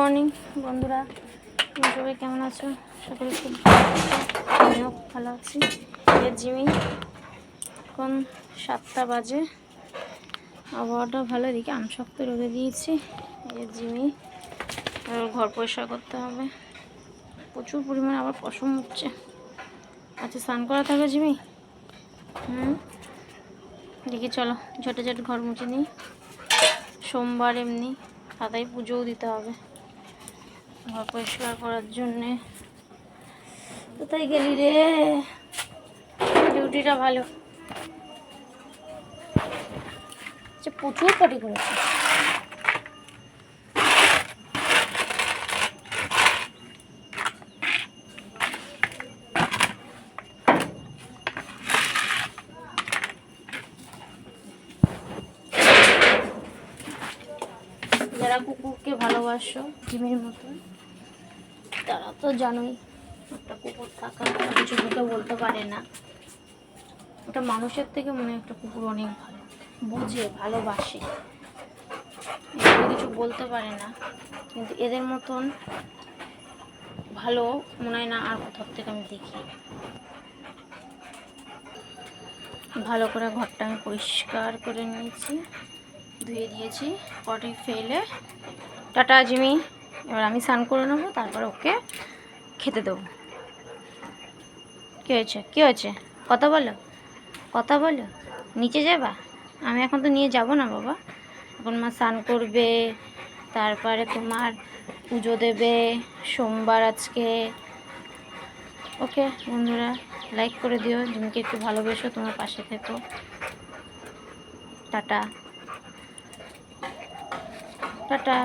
Morning, বন্ধুরা। সবাই কেমন আছো? সকলে খুব আমিও ভালো আছি। জিমি, এখন সাতটা বাজে। আবহাওয়াটা ভালো, এদিকে আম শক্ত রোদে দিয়েছি। এর জিমি ঘর পরিষ্কার করতে হবে। প্রচুর পরিমাণে আবার পশম উঠছে। আচ্ছা স্নান করাতে হবে জিমি? হুম। দেখি চলো, ঝটে ঝট ঘর মুছে নিই। সোমবার এমনি সাদাই পুজোও দিতে হবে। ঘর পরিষ্কার করার জন্যে। কোথায় গেলি রে? ডিউটিটা ভালো। আচ্ছা প্রচুর পটি করেছে যারা কুকুরকে ভালোবাসো জিমের মতন তারা তো জানোই, একটা কুকুর থাকা কিছু মুখে বলতে পারে না। ওটা মানুষের থেকে মনে একটা কুকুর অনেক ভালো। বুঝে, ভালোবাসে। কিছু বলতে পারে না। কিন্তু এদের মতন ভালো মনে হয় না আর কোথাও থেকে আমি দেখি। ভালো করে ঘরটা আমি পরিষ্কার করে নিয়েছি। ধুয়ে দিয়েছি পটি ফেলে। Tata, Jimmy. এবার আমি স্নান করে নেব, তারপর ওকে খেতে দেবো। কী হয়েছে? কী হয়েছে? কথা বলো। কথা বলো। নিচে যাবা? আমি এখন তো নিয়ে যাব না, বাবা। এখন মা স্নান করবে, তারপরে তোমার পুজো দেবে, সোমবার আজকে। ওকে, বন্ধুরা লাইক করে দিও। জিমিকে একটু ভালোবেসো, তোমার পাশে থেকো। টাটা। টাটা।